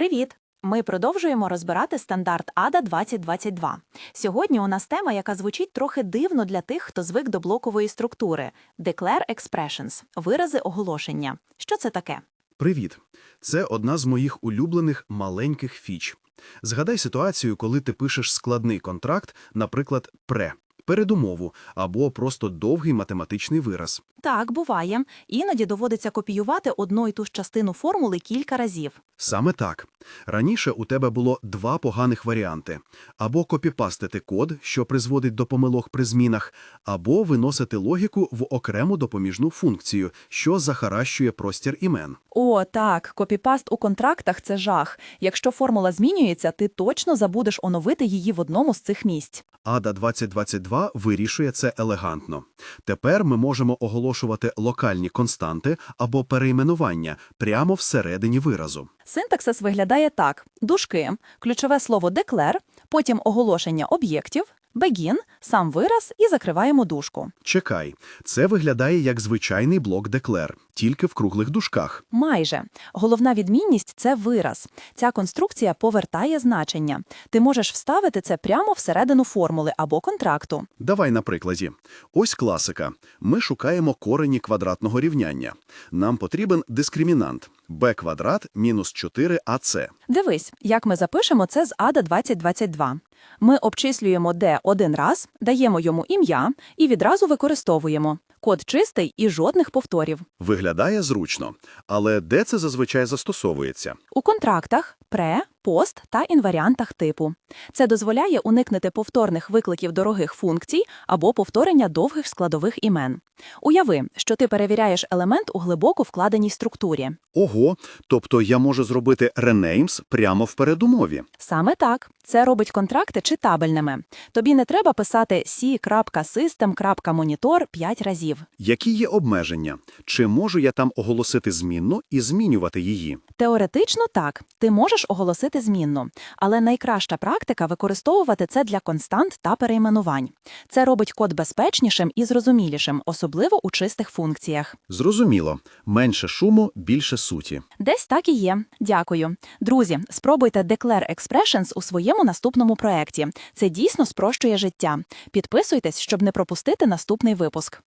Привіт! Ми продовжуємо розбирати стандарт ADA 2022. Сьогодні у нас тема, яка звучить трохи дивно для тих, хто звик до блокової структури – Declare Expressions – вирази оголошення. Що це таке? Привіт! Це одна з моїх улюблених маленьких фіч. Згадай ситуацію, коли ти пишеш складний контракт, наприклад, пре, передумову або просто довгий математичний вираз. Так, буває. Іноді доводиться копіювати одну і ту ж частину формули кілька разів. Саме так. Раніше у тебе було два поганих варіанти. Або копіпастити код, що призводить до помилок при змінах, або виносити логіку в окрему допоміжну функцію, що захаращує простір імен. О, так, копіпаст у контрактах це жах. Якщо формула змінюється, ти точно забудеш оновити її в одному з цих місць. ADA 2022 вирішує це елегантно. Тепер ми можемо оголошувати локальні константи або перейменування прямо всередині виразу. Синтаксис виглядає так: дужки, ключове слово деклер, потім оголошення об'єктів, begin, сам вираз і закриваємо дужку. Чекай, це виглядає як звичайний блок деклер, тільки в круглих дужках. Майже. Головна відмінність – це вираз. Ця конструкція повертає значення. Ти можеш вставити це прямо всередину формули або контракту. Давай на прикладі. Ось класика. Ми шукаємо корені квадратного рівняння. Нам потрібен дискримінант b квадрат мінус 4ac. Дивись, як ми запишемо це з ADA 2022. Ми обчислюємо D один раз, даємо йому ім'я і відразу використовуємо. Код чистий і жодних повторів. Виглядає зручно. Але де це зазвичай застосовується? У контрактах пре, пост та інваріантах типу. Це дозволяє уникнути повторних викликів дорогих функцій або повторення довгих складових імен. Уяви, що ти перевіряєш елемент у глибоко вкладеній структурі. Ого, тобто я можу зробити renames прямо в передумові. Саме так. Це робить контракти читабельними. Тобі не треба писати c.system.monitor 5 разів. Які є обмеження? Чи можу я там оголосити змінну і змінювати її? Теоретично так, ти можеш оголосити змінну, але найкраща практика використовувати це для констант та перейменувань. Це робить код безпечнішим і зрозумілішим, особливо у чистих функціях. Зрозуміло. Менше шуму, більше суті. Десь так і є. Дякую. Друзі, спробуйте Declare Expressions у своєму наступному проєкті. Це дійсно спрощує життя. Підписуйтесь, щоб не пропустити наступний випуск.